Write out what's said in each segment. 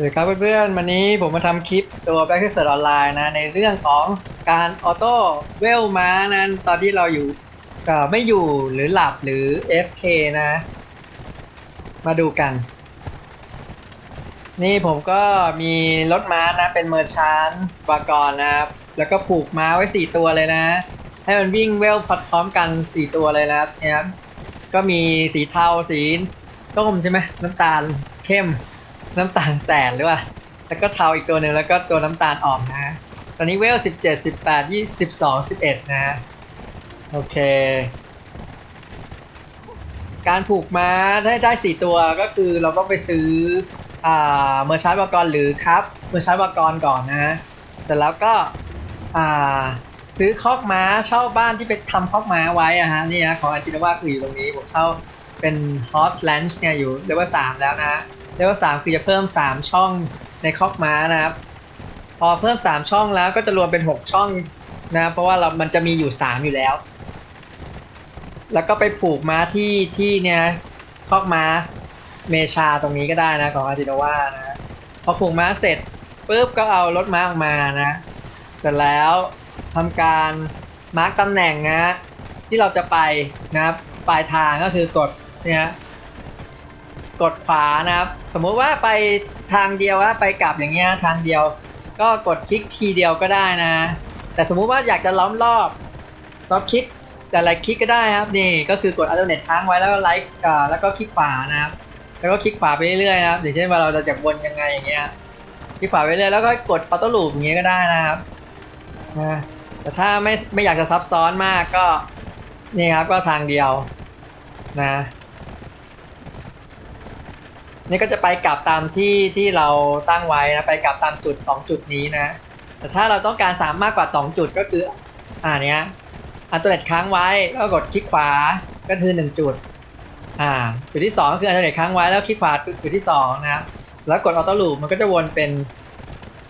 สวัสดีครับเพื่อนๆ วันนี้ผมมาทำคลิปตัว Back to s e r c h Online นะ ในเรื่องของการออโต้เวลม้านั้น ตอนที่เราอยู่ก็ไม่อยู่หรือหลับหรือ FK นะ มาดูกัน นี่ผมก็มีรถม้านะ เป็นเมอร์ชานวากรนะครับ แล้วก็ผูกม้าไว้ 4 ตัวเลยนะ ให้มันวิ่งเวลพร้อมกัน 4 ตัวเลยนะครับเนี่ยก็มีสีเทาสีส้มใช่ไหมน้ำตาลเข้ม น้ำตาลแสนหรือว่า แล้วก็เทาอีกตัวหนึ่งแล้วก็ตัวน้ำตาลอ่อนนะตอนนี้เวลสิบเจ็ดสิบแปดยี่สิบสองสิบเอ็ดนะโอเค การผูกม้าได้ได้สี่ตัวก็คือเราต้องไปซื้ออ่าเมอร์ชาร์ดวากรหรือครับเมอร์ชาร์ดวากรก่อนนะเสร็จแล้วก็อ่าซื้อคอกม้าเช่าบ้านที่ไปทำคอกม้าไว้อะฮะนี่นะของอาจินาวาคืออยู่ตรงนี้ผมเช่าเป็น Horse Ranch เนี่ยอยู่เลเวลสามแล้วนะ เลเวลสามคือจะเพิ่มสามช่องในคอกม้านะครับ พอเพิ่มสามช่องแล้วก็จะรวมเป็นหกช่องนะเพราะว่าเรา มันจะมีอยู่สามอยู่แล้ว แล้วก็ไปผูกม้าที่ที่เนี่ยคอกม้าเมชาตรงนี้ก็ได้นะของอาจิโนวานะพอผูกม้าเสร็จปุ๊บก็เอารถม้าออกมานะ เสร็จแล้วทำการมาร์กตำแหน่งนะที่เราจะไปนะครับปลายทางก็คือกดเนี่ย กดขวานะครับ สมมุติว่าไปทางเดียวว่าไปกลับอย่างเงี้ยทางเดียว ก็กดคลิกทีเดียวก็ได้นะ แต่สมมุติว่าอยากจะล้อมรอบรอบคลิกแต่ละคลิกก็ได้ครับนี่ก็คือกดอัลเทอร์เนทค้างไว้แล้วไลค์อ่าแล้วก็คลิกขวานะครับแล้วก็คลิกขวาไปเรื่อยๆนะครับอย่างเช่นว่าเราจะจากวนยังไงอย่างเงี้ยคลิกขวาไปเรื่อยแล้วก็กดออโต้ลูปอย่างเงี้ยก็ได้นะครับนะแต่ถ้าไม่ไม่อยากจะซับซ้อนมากก็นี่ครับก็ทางเดียวนะ นี่ก็จะไปกลับตามที่ที่เราตั้งไว้นะไปกลับตามจุด 2 จุดนี้นะ แต่ถ้าเราต้องการสามมากกว่า 2 จุดก็คืออ่าเนี้ยอันตัวเน็ตค้างไว้แล้วก็กดคลิกขวาก็คือ 1 จุดอ่าจุดที่2ก็คืออันตัวเน็ตค้างไว้แล้วคลิกขวาจุดจุดที่2นะแล้วกดออโต้ลูปมันก็จะวนเป็น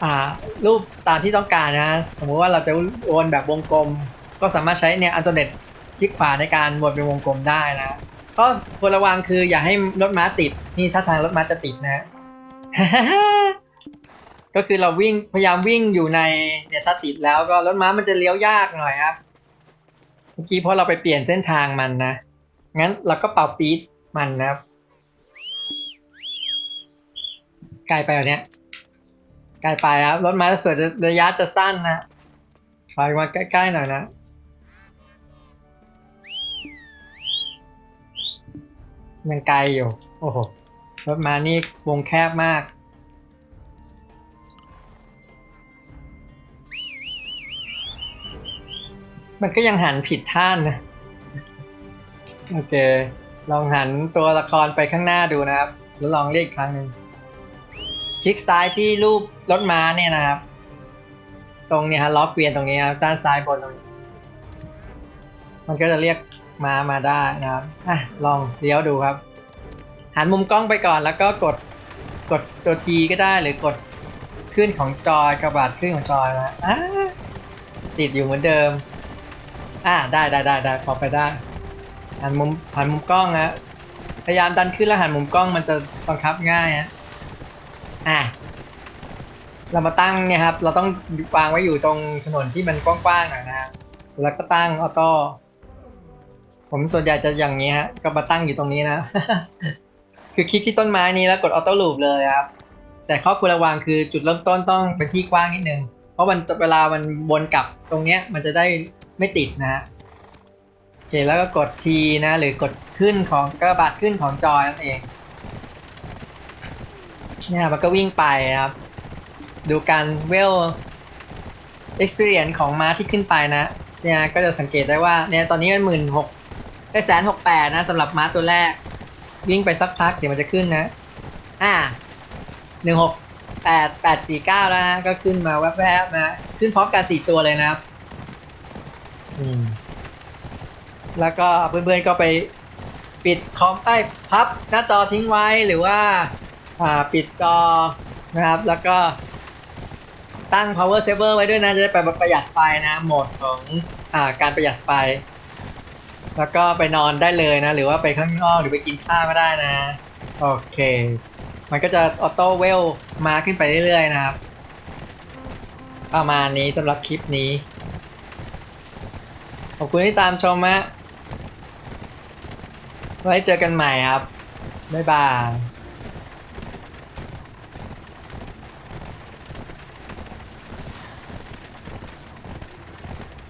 อ่ารูปตามที่ต้องการนะสมมติว่าเราจะวนแบบวงกลม ก็สามารถใช้เนี่ยอันตัวเน็ตคลิกขวาในการวนเป็นวงกลมได้นะ ก็ควรระวังคืออย่าให้รถม้าติด นี่ถ้าทางรถม้าจะติดนะ ก็คือเราวิ่งพยายามวิ่งอยู่ในเนี่ยถ้าติดแล้วก็รถม้ามันจะเลี้ยวยากหน่อยครับ เมื่อกี้เพราะเราไปเปลี่ยนเส้นทางมันนะ งั้นเราก็เป่าปี๊ดมันนะครับไกลไปเหรอเนี่ยไกลไปครับ รถม้าส่วนระยะจะสั้นนะถอยมาใกล้ๆหน่อยนะ ยังไกลอยู่ โอ้โห รถมานี่วงแคบมาก มันก็ยังหันผิดท่านนะ โอเค ลองหันตัวละครไปข้างหน้าดูนะครับ แล้วลองเรียกอีกครั้งหนึ่งคลิกซ้ายที่รูปรถม้าเนี่ยนะครับ ตรงเนี้ฮะล็อกเวียนตรงนี้ครับด้านซ้ายบนตรงนี้ มันก็จะเรียก ม้ามาได้นะครับอะลองเลี้ยวดูครับ หันมุมกล้องไปก่อนแล้วก็กดกดตัวทีก็ได้หรือกดขึ้นของจอยกระบาดขึ้นของจอยนะอ่าติดอยู่เหมือนเดิม อ่าได้ได้ได้ได้พอไปได้ หันมุมหันมุมกล้องนะพยายามดันขึ้นแล้วหันมุมกล้องมันจะบังคับง่ายฮะอ่าเรามาตั้งเนี่ยครับ เราต้องวางไว้อยู่ตรงถนนที่มันกว้างๆหน่อยนะครับแล้วก็ตั้งออโต้ ผมส่วนใหญ่จะอย่างนี้ฮะ ก็มาตั้งอยู่ตรงนี้นะ คือคลิกที่ต้นไม้นี้แล้วกดออโต้ลูปเลยครับ แต่ข้อควรระวังคือจุดเริ่มต้นต้องเป็นที่กว้างนิดนึง เพราะมันเวลามันวนกลับตรงเนี้ย มันจะได้ไม่ติดนะฮะโอเคแล้วก็กดทีนะ หรือกดขึ้นของกระบาดขึ้นของจอยนั่นเองเนี่ยมันก็วิ่งไปครับ ดูการเวล experience ของม้าที่ขึ้นไปนะ เนี่ยก็จะสังเกตได้ว่าเนี่ยตอนนี้มันหมื่นหก ได้แสนหกแปดนะสำหรับม้าตัวแรก วิ่งไปสักพักเดี๋ยวมันจะขึ้นนะอ่าหนึ่งหกแปดแปดสี่เก้าแล้วนะก็ขึ้นมาแวบๆนะ ขึ้นพร้อมกันสี่ตัวเลยนะครับ อืม แล้วก็เพื่อนๆก็ไปปิดคอมใต้พับหน้าจอทิ้งไว้หรือว่า อ่าปิดจอนะครับ แล้วก็ตั้ง power saver ไว้ด้วยนะ จะได้ไปประหยัดไฟนะ โหมดของอ่าการประหยัดไฟ แล้วก็ไปนอนได้เลยนะ หรือว่าไปข้างนอกหรือไปกินข้าวก็ได้นะ โอเค มันก็จะออโต้เวลมาขึ้นไปเรื่อยๆนะครับ ประมาณนี้สำหรับคลิปนี้ ขอบคุณที่ตามชมฮะไว้เจอกันใหม่ครับ บ๊ายบาย